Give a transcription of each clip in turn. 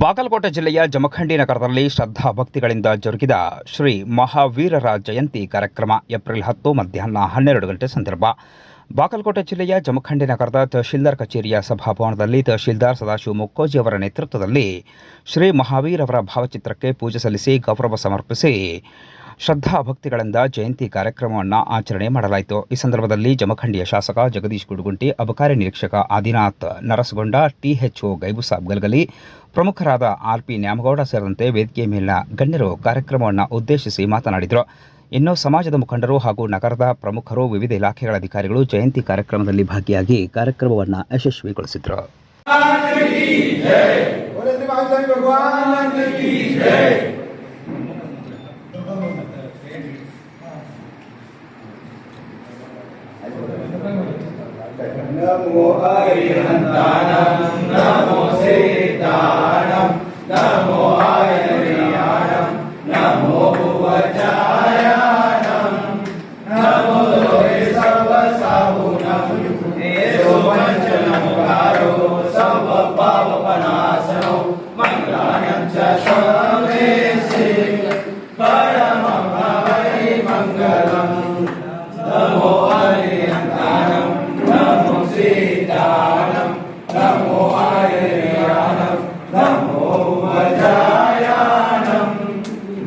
ಬಾಗಲಕೋಟೆ ಜಿಲ್ಲೆಯ ಜಮಖಂಡಿ ನಗರದಲ್ಲಿ ಶ್ರದ್ಧಾ ಭಕ್ತಿಗಳಿಂದ ಜರುಗಿದ ಶ್ರೀ ಮಹಾವೀರರ ಜಯಂತಿ ಕಾರ್ಯಕ್ರಮ ಏಪ್ರಿಲ್ ಹತ್ತು ಮಧ್ಯಾಹ್ನ ಹನ್ನೆರಡು ಗಂಟೆ ಸಂದರ್ಭ. ಬಾಗಲಕೋಟೆ ಜಿಲ್ಲೆಯ ಜಮಖಂಡಿ ನಗರದ ತಹಶೀಲ್ದಾರ್ ಕಚೇರಿಯ ಸಭಾಭವನದಲ್ಲಿ ತಹಶೀಲ್ದಾರ್ ಸದಾಶಿವ ಮುಕ್ಕೋಜಿ ಅವರ ನೇತೃತ್ವದಲ್ಲಿ ಶ್ರೀ ಮಹಾವೀರವರ ಭಾವಚಿತ್ರಕ್ಕೆ ಪೂಜೆ ಸಲ್ಲಿಸಿ ಗೌರವ ಸಮರ್ಪಿಸಿ ಶ್ರದ್ಧಾ ಭಕ್ತಿಗಳಿಂದ ಜಯಂತಿ ಕಾರ್ಯಕ್ರಮವನ್ನು ಆಚರಣೆ ಮಾಡಲಾಯಿತು. ಈ ಸಂದರ್ಭದಲ್ಲಿ ಜಮಖಂಡಿಯ ಶಾಸಕ ಜಗದೀಶ್ ಗುಡುಗುಂಟಿ, ಅಬಕಾರಿ ನಿರೀಕ್ಷಕ ಆದಿನಾಥ್ ನರಸಗೊಂಡ ಟಿಎಚ್ಒ ಗೈಬುಸಾಬ್ ಗಲ್ಗಲಿ, ಪ್ರಮುಖರಾದ ಆರ್ಪಿ ನ್ಯಾಮಗೌಡ ಸೇರಿದಂತೆ ವೇದಿಕೆ ಮೇಲಿನ ಗಣ್ಯರು ಕಾರ್ಯಕ್ರಮವನ್ನು ಉದ್ದೇಶಿಸಿ ಮಾತನಾಡಿದರು. ಇನ್ನು ಸಮಾಜದ ಮುಖಂಡರು ಹಾಗೂ ನಗರದ ಪ್ರಮುಖರು, ವಿವಿಧ ಇಲಾಖೆಗಳ ಅಧಿಕಾರಿಗಳು ಜಯಂತಿ ಕಾರ್ಯಕ್ರಮದಲ್ಲಿ ಭಾಗಿಯಾಗಿ ಕಾರ್ಯಕ್ರಮವನ್ನು ಯಶಸ್ವಿಗೊಳಿಸಿದರು. नमो हरिहंताणं नमो सीताणं नमो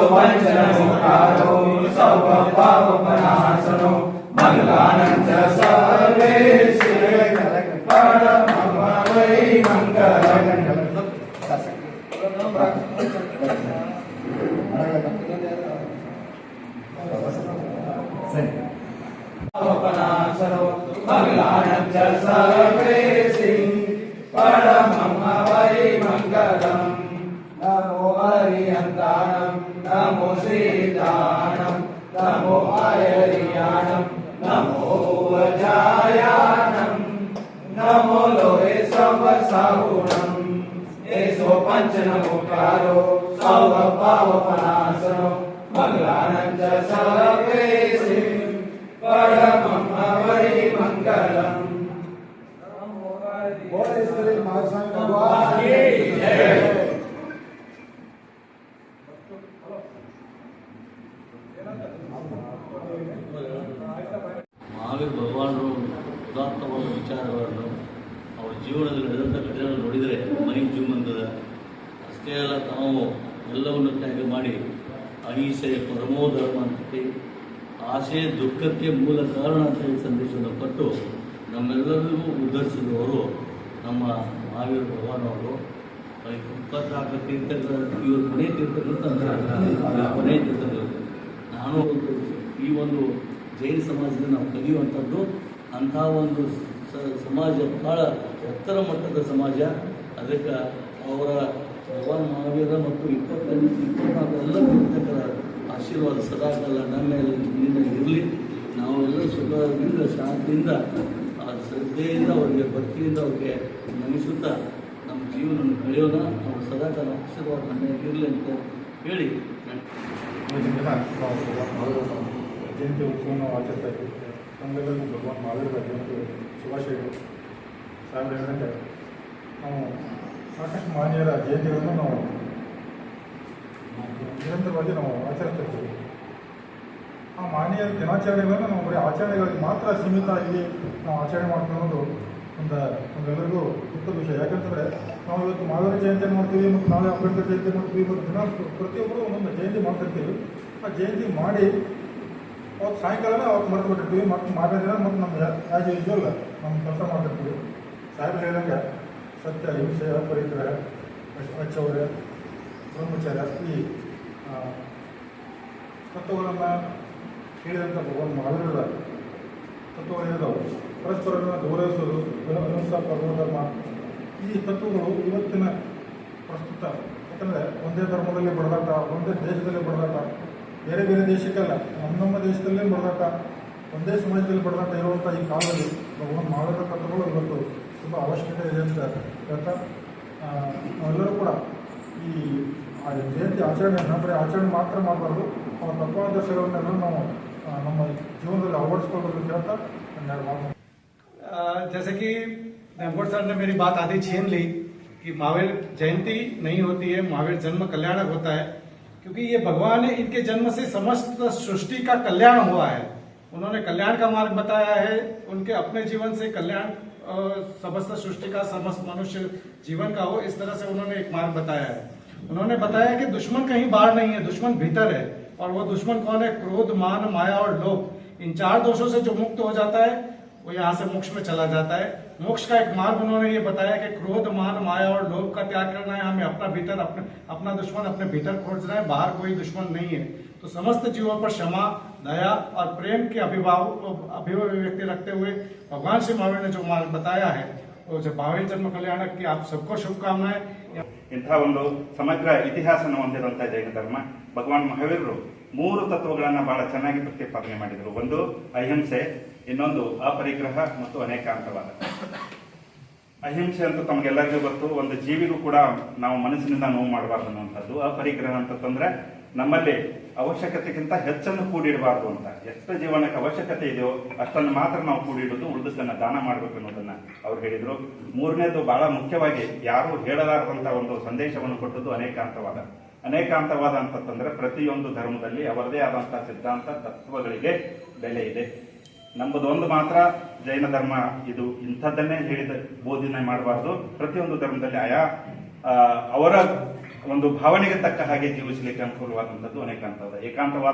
लोहे सर्वसाहुणम् एषु मञ्जनमुखारो सर्वपावपनाशनो मङ्गलानं च सर्वेशे परमं हरि मङ्गलम् नमो हरिहन्ताणं नमो नमो लोहे सर्वसाहुणम् एषो पञ्चनमुखारो सर्वपावपनाशनो मङ्गलानं च सर्वेशे परमं ತಾವು ಎಲ್ಲವನ್ನು ತ್ಯಾಗ ಮಾಡಿ ಅಹಿಂಸೆ ಪರಮೋ ಧರ್ಮ ಆಸೆ ದುಃಖಕ್ಕೆ ಮೂಲ ಕಾರಣ ಅಂತ ಹೇಳಿ ಸಂದೇಶವನ್ನು ಕೊಟ್ಟು ನಮ್ಮೆಲ್ಲರಿಗೂ ಉದ್ಧರಿಸಿದವರು ನಮ್ಮ ಮಹಾವೀರ ಭಗವಾನ್ ಅವರು. ಇಪ್ಪತ್ನಾಲ್ಕು ತೀರ್ಥಗಳ ಇವರು ಕೊನೆ ತೀರ್ಥಗಳು ಅಂತ ಕೊನೆ ತೀರ್ಥಗಳು. ನಾನು ಈ ಒಂದು ಜೈನ ಸಮಾಜದಲ್ಲಿ ನಾವು ಕಲಿಯುವಂಥದ್ದು ಅಂಥ ಒಂದು ಸಮಾಜ ಭಾಳ ಎತ್ತರ ಮಟ್ಟದ ಸಮಾಜ. ಅದಕ್ಕೆ ಅವರ ಭಗವಾನ್ ಮಹಾವೀರ ಮತ್ತು ಇಪ್ಪತ್ತೈದು ಇಪ್ಪತ್ನಾಲ್ಕು ಎಲ್ಲ ತೀರ್ಥಕರ ಆಶೀರ್ವಾದ ಸದಾಕಾಲ ನಮ್ಮ ಮೇಲೆ ಇರಲಿ. ನಾವೆಲ್ಲ ಸುಖದಿಂದ, ಶಾಂತಿಯಿಂದ, ಆ ಶ್ರದ್ಧೆಯಿಂದ, ಅವರಿಗೆ ಭಕ್ತಿಯಿಂದ, ಅವ್ರಿಗೆ ನಮಿಸುತ್ತಾ ನಮ್ಮ ಜೀವನವನ್ನು ಕಳೆಯೋಣ. ಅವ್ರ ಸದಾಕಾಲ ಆಶೀರ್ವಾದ ನಮ್ಮ ಇರಲಿ ಅಂತ ಹೇಳಿ ಜಯಂತಿ ಉತ್ಸವವನ್ನು ಆಚರಿಸ್ತಾ ಇದ್ದೀವಿ ಭಗವಾನ್ ಮಹಾವೀರರ ಜಯಂತಿ ಶುಭಾಶಯಗಳು. ಸಾವಿರ ಹೇಳಿದಂತೆ ನಾವು ಮಾನ್ಯರ ಜಯಂತಿಗಳನ್ನು ನಾವು ನಿರಂತರವಾಗಿ ನಾವು ಆಚರಿಸ್ತಾ ಇರ್ತೀವಿ ಆ ಮಾನ್ಯರ ದಿನಾಚರಣೆಗಳನ್ನು ನಾವು ಬರೀ ಆಚರಣೆಗಳಿಗೆ ಮಾತ್ರ ಸೀಮಿತ ಆಗಿ ನಾವು ಆಚರಣೆ ಮಾಡ್ಕೊಳ್ಳೋದು ಒಂದು, ಒಂದೆಲ್ಲರಿಗೂ ಉತ್ತಮ ವಿಷಯ. ಯಾಕಂತಂದರೆ ನಾವು ಇವತ್ತು ಮಹಾವೀರ ಜಯಂತಿ ಮಾಡ್ತೀವಿ ಮತ್ತು ನಾಳೆ ಅಂಬೇಡ್ಕರ್ ಜಯಂತಿ ಮಾಡ್ತೀವಿ ಮತ್ತು ದಿನ ಪ್ರತಿಯೊಬ್ಬರು ಒಂದೊಂದು ಜಯಂತಿ ಮಾಡ್ತಿರ್ತೀವಿ. ಆ ಜಯಂತಿ ಮಾಡಿ ಅವತ್ತು ಸಾಯಂಕಾಲನೇ ಅವತ್ತು ಮರೆತು ಬಿಟ್ಟಿರ್ತೀವಿ ಮತ್ತು ಮಾರನೇ ದಿನ ಮತ್ತು ನಮ್ಮ ಆ್ಯಸ್ ಯೂಶ್ವಲ್ ನಮ್ಮ ಕೆಲಸ ಮಾಡ್ತಿರ್ತೀವಿ. ಸಾಯಂಕಾಲ ಹೇಳಿದಂಗೆ ಸತ್ಯ ಹಿಂಸೆ ಪರಿಕರ ಅಚೌರ್ಯ ಬ್ರಹ್ಮಚಾರ ಈ ತತ್ವಗಳನ್ನು ಹೇಳಿದಂಥ ಭಗವಾನ್ ತತ್ವಗಳು ಹೇಳಿದವು ಪರಸ್ಪರನ ಗೌರವಿಸೋದು ಅಹಿಂಸಾ ಪರಮಧರ್ಮ ಈ ತತ್ವಗಳು ಇವತ್ತಿನ ಪ್ರಸ್ತುತ ಯಾಕಂದರೆ ಒಂದೇ ಧರ್ಮದಲ್ಲಿ ಬಡದಾಟ ಒಂದೇ ದೇಶದಲ್ಲಿ ಬಡದಾಟ ಬೇರೆ ಬೇರೆ ದೇಶಕ್ಕಲ್ಲ ನಮ್ಮ ನಮ್ಮ ದೇಶದಲ್ಲೇ ಬಡದಾಟ ಒಂದೇ ಸಮಾಜದಲ್ಲಿ ಬಡದಾಟ ಇರುವಂಥ ಈ ಕಾಲದಲ್ಲಿ ಭಗವಾನ್ ಮಹಾವೀರ ತತ್ವಗಳು ಇವತ್ತು ತುಂಬ ಅವಶ್ಯಕತೆ ಇದೆ ಅಂತ ಹೇಳ್ತಾ ಆ, ನಾವೆಲ್ಲರೂ ಕೂಡ ಈ ಆ ಜಯಂತಿ ಆಚರಣೆಯನ್ನು ಬರೀ ಆಚರಣೆ ಮಾತ್ರ ಮಾಡಬಾರ್ದು ಅವರ ತತ್ವಾದರ್ಶಗಳನ್ನೆಲ್ಲ ನಾವು ಆ, ನಮ್ಮ ಜೀವನದಲ್ಲಿ ಅಳವಡಿಸ್ಕೊಳ್ಬೇಕು ಅಂತ ಹೇಳ್ತಾ ನನ್ನ ಮಾತು अ, जैसे कि नेमगोड सर ने मेरी बात आधी छीन ली कि महावीर जयंती नहीं होती है महावीर जन्म कल्याणक होता है क्योंकि ये भगवान है इनके जन्म से समस्त सृष्टि का कल्याण हुआ है उन्होंने कल्याण का मार्ग बताया है उनके अपने जीवन से कल्याण अ, समस्त सृष्टि का, समस्त मनुष्य जीवन का हो, इस तरह से उन्होंने एक मार्ग बताया है। उन्होंने बताया कि दुश्मन कहीं बाहर नहीं है, दुश्मन भीतर है। और वो दुश्मन कौन है? क्रोध, मान, माया और लोभ। इन चार दोषों से जो मुक्त हो जाता है, वो यहाँ से मोक्ष में चला जाता है। मोक्ष का एक मार्ग उन्होंने ये बताया कि क्रोध, मान, माया और लोभ का त्याग करना है। हमें अपना भीतर, अपने, अपना दुश्मन अपने भीतर खोजना है, बाहर कोई दुश्मन नहीं है। तो समस्त जीवों पर क्षमा दया और प्रेम के अभिभाव अभिव्यक्ति रखते हुए भगवान श्री महावीर ने जो मार्ग बताया है वो जो महावीर जन्म कल्याणक की आप सबको शुभकामनाएं ಇಂಥ ಒಂದು ಸಮಗ್ರ ಇತಿಹಾಸನ ಹೊಂದಿರುವಂತಹ ಜೈನ ಧರ್ಮ ಭಗವಾನ್ ಮಹಾವೀರರು ಮೂರು ತತ್ವಗಳನ್ನ ಬಹಳ ಚೆನ್ನಾಗಿ ಪ್ರತಿಪಾದನೆ ಮಾಡಿದರು ಒಂದು ಅಹಿಂಸೆ ಇನ್ನೊಂದು ಅಪರಿಗ್ರಹ ಮತ್ತು ಅನೇಕಾಂತವಾದ ಅಹಿಂಸೆ ಅಂತ ತಮಗೆಲ್ಲರಿಗೂ ಗೊತ್ತು ಒಂದು ಜೀವಿಗೂ ಕೂಡ ನಾವು ಮನಸ್ಸಿನಿಂದ ನೋವು ಮಾಡಬಾರ್ದು ಅನ್ನುವಂಥದ್ದು ಅಪರಿಗ್ರಹ ಅಂತಂದ್ರೆ ನಮ್ಮಲ್ಲಿ ಅವಶ್ಯಕತೆಗಿಂತ ಹೆಚ್ಚನ್ನು ಕೂಡಿಡಬಾರ್ದು ಅಂತ. ಎಷ್ಟು ಜೀವನಕ್ಕೆ ಅವಶ್ಯಕತೆ ಇದೆಯೋ ಅಷ್ಟನ್ನು ಮಾತ್ರ ನಾವು ಕೂಡಿಡೋದು ಉಳಿದದ್ದನ್ನ ದಾನ ಮಾಡಬೇಕು ಅನ್ನೋದನ್ನ ಅವ್ರು ಹೇಳಿದರು. ಮೂರನೇದು ಬಹಳ ಮುಖ್ಯವಾಗಿ ಯಾರೂ ಹೇಳಲಾರದಂಥ ಒಂದು ಸಂದೇಶವನ್ನು ಕೊಟ್ಟದ್ದು ಅನೇಕಾಂತವಾದ. ಅನೇಕಾಂತವಾದ ಅಂತಂದ್ರೆ ಪ್ರತಿಯೊಂದು ಧರ್ಮದಲ್ಲಿ ಅವರದೇ ಆದಂತಹ ಸಿದ್ಧಾಂತ, ತತ್ವಗಳಿಗೆ ಬೆಲೆ ಇದೆ. ನಮ್ಮದೊಂದು ಮಾತ್ರ, ಜೈನ ಧರ್ಮ ಇದು ಇಂಥದ್ದನ್ನೇ ಹೇಳಿದ, ಬೋಧನೆ ಮಾಡಬಾರ್ದು. ಪ್ರತಿಯೊಂದು ಧರ್ಮದಲ್ಲಿ ಆಯಾ ಅವರ ಒಂದು ಭಾವನೆಗೆ ತಕ್ಕ ಹಾಗೆ ಜೀವಿಸಲಿಕ್ಕೆ ಅನುಕೂಲವಾದಂಥದ್ದು ಅನೇಕಾಂತವಾದ ಏಕಾಂತವಾದ